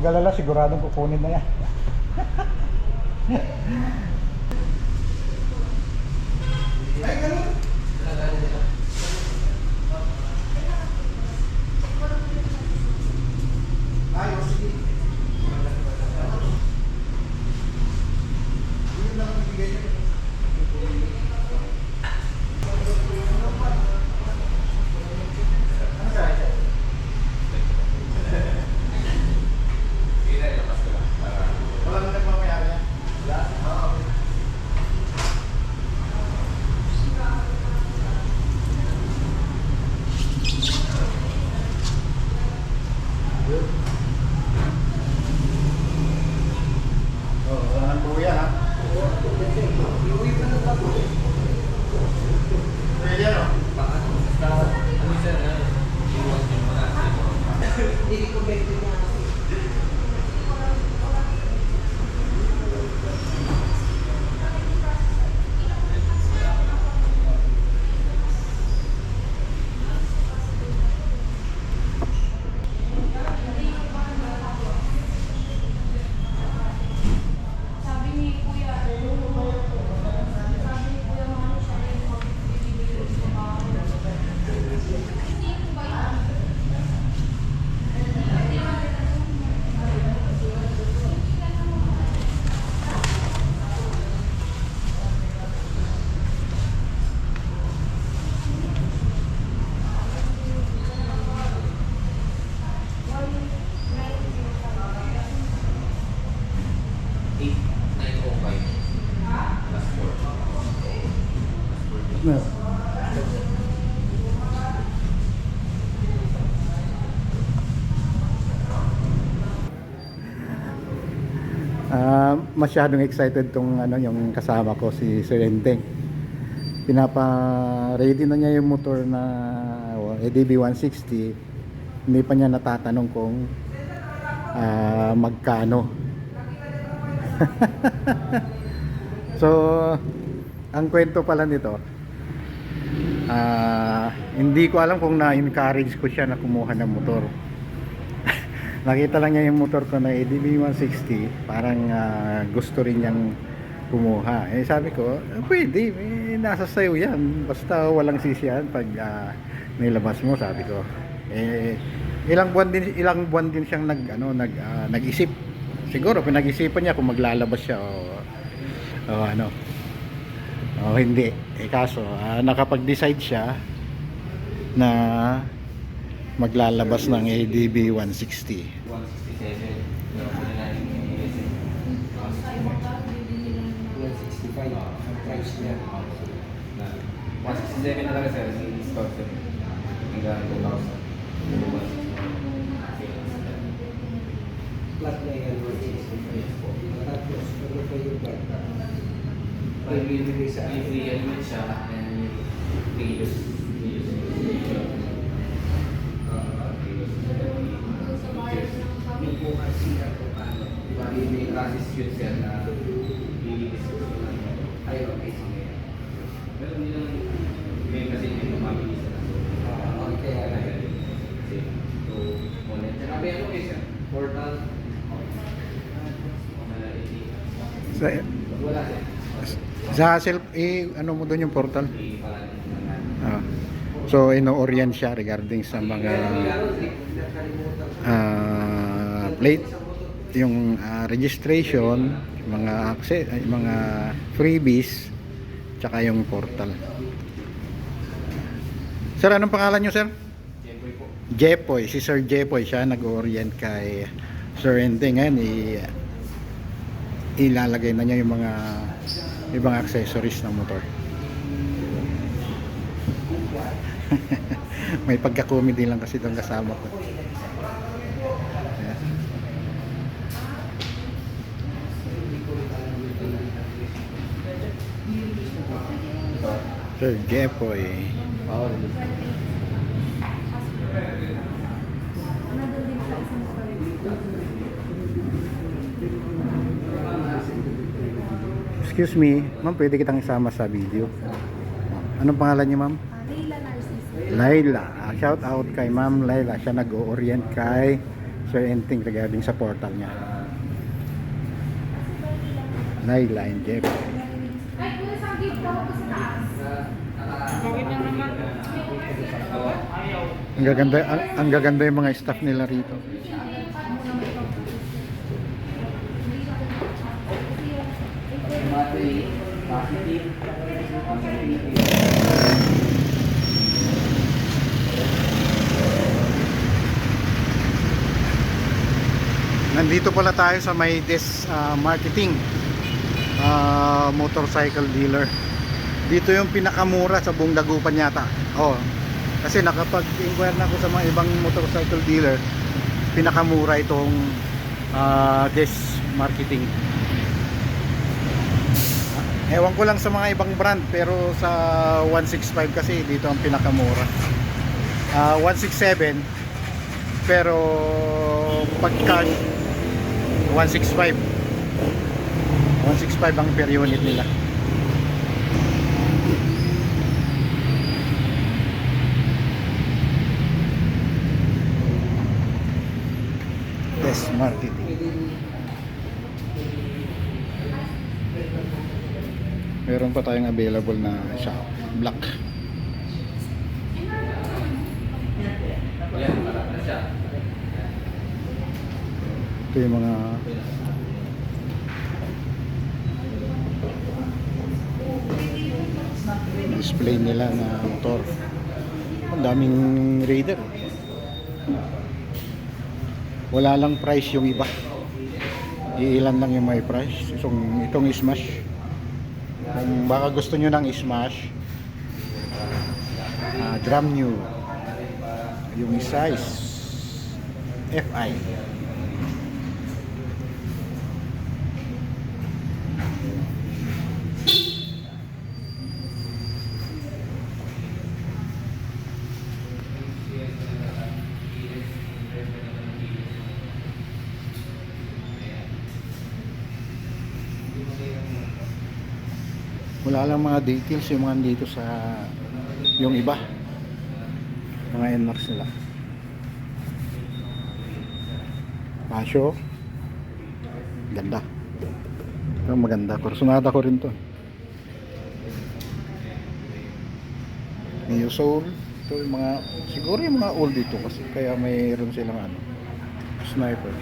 mag-alala, siguradong kukunin na yan. masyadong excited tong ano yung kasama ko si Sir Enteng. Pinapa-ready na niya yung motor na EDB 160. Hindi pa niya natatanong kung ah, magkano. so, ang kwento pala nito, ah, hindi ko alam kung na-encourage ko siya na kumuha ng motor. Nakita lang niya yung motor ko na ADB 160, parang ah, gusto rin niyang kumuha. Eh sabi ko, "Ah, pwede, eh, nasa sayo yan. Basta walang sisiyan pag ah, nilabas mo, sabi ko. Eh, ilang buwan din ilang buwan din siyang nag ano nag ah, nag-isip. Siguro pinag-isipan niya kung maglalabas siya o, o ano. O hindi. Eh kaso, ah, nakapag-decide siya na maglalabas ng ADB 160. 167. Meron po na natin yung ASM. Sa ibang tao, bibili nila ng 165 ang price niya. Na 167 na talaga sir, discount sir. Hanggang 2,000. Flat na yan, 165 po. Tapos, ano pa yung bata? Ay, bibigay sa May free helmet siya and. Free use. Ah, free use. sa bayan ng sabi. Yung po kasi ako paano. Classes yun sir na bibigis ko sa Ay, okay, sige. Pero hindi lang may kasi hindi mo mabilis na. Ah, okay, kaya na. Kasi to ulit. Tsaka may ano kayo sir? Portal. Wala, hindi. Sa, Wala sir. sa self, eh, ano mo doon yung portal? Ah. so, ino-orient siya regarding sa mga ah, plate, yung ah, registration, mga access, ay, mga freebies, tsaka yung portal. Sir, anong pangalan nyo, sir? Siyempre po. Jepoy, si Sir Jepoy siya nag-orient kay Sir Ente ngayon i ilalagay na niya yung mga ibang accessories ng motor. May pagka-comedy lang kasi itong kasama ko. Sir Jepoy. Isang Excuse me, ma'am, pwede kitang isama sa video. Anong pangalan niyo, ma'am? Narciso. Laila. Ah, Shout out kay Ma'am Laila. Siya nag-orient kay Sir Enting regarding sa portal niya. Nine-line jeep. Ay, kuya, sa gift ako po sa taas. Bakit na naman? Ang gaganda, ang, ang gaganda yung mga staff nila rito. Positive. Nandito pala tayo sa may Des ah, Marketing ah, motorcycle dealer. Dito yung pinakamura sa buong Dagupan yata. Oh. Kasi nakapag-inquire na ako sa mga ibang motorcycle dealer, pinakamura itong ah, Des Marketing. Ewan ko lang sa mga ibang brand pero sa 165 kasi dito ang pinakamura. Ah, 167 pero pagka 165 165 ang per unit nila. Yes marketing. Meron pa tayong available na shop. Black. Siya. ito yung mga display nila na motor. Ang daming raider. Wala lang price yung iba. Iilan lang yung may price. Itong, itong smash. Kung baka gusto nyo ng smash ah, drum new yung is FI wala lang mga details yung mga dito sa yung iba. Mga NMAX nila. Pasyo. Ganda. Ito maganda. Kursunada ko rin to. Neo Soul ito yung mga siguro yung mga old dito kasi kaya mayroon silang ano sniper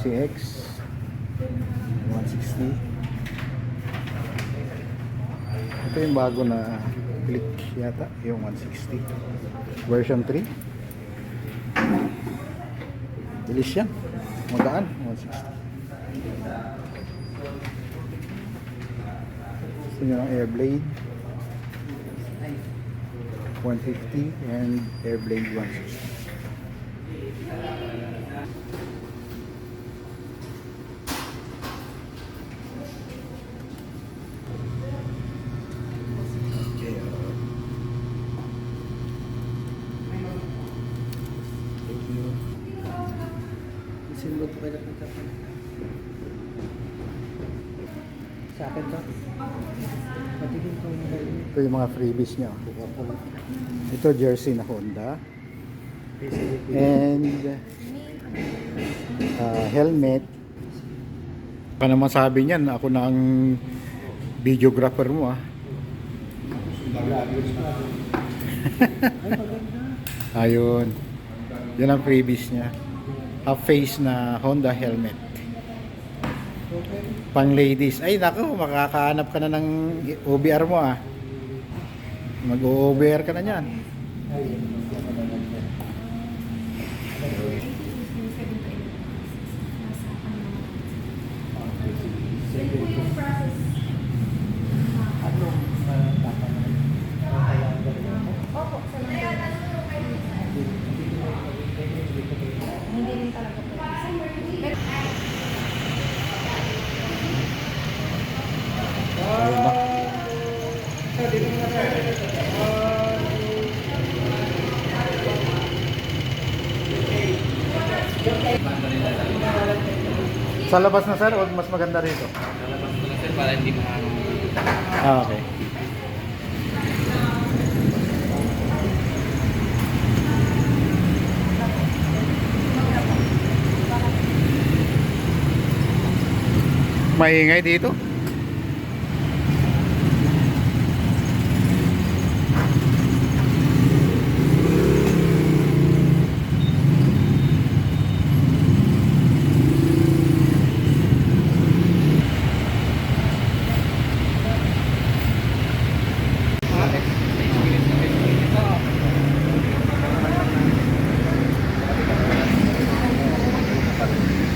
PCX 160 ito yung bago na click yata yung 160 version 3 bilis yan. Magaan 160 gusto nyo ng airblade 150 and airblade 160 Kasi mo ito kayo napunta pa. Sa akin to. Patigil ko yung helmet. Ito yung mga freebies niya. Ito jersey na Honda and uh, helmet. Pa naman sabi niyan, ako na ang videographer mo ah. Ayun. Yan ang freebies niya. Half face na Honda helmet. Pang ladies. Ay nako, makakahanap ka na ng OBR mo ah. Mag-OBR ka na niyan. Opo, salamat. Hindi rin talaga po. Ayun na. Banda nila sa Sa labas na sir, o mas maganda rito? Lalabas ko lang sir para hindi mahalo. Ah, okay. Maingay dito.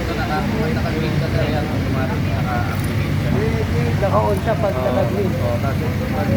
Ito naka, may naka-green ka sir yan. Automatic naka-activate siya. Naka-on siya pag naka-green. Oo, tapos pag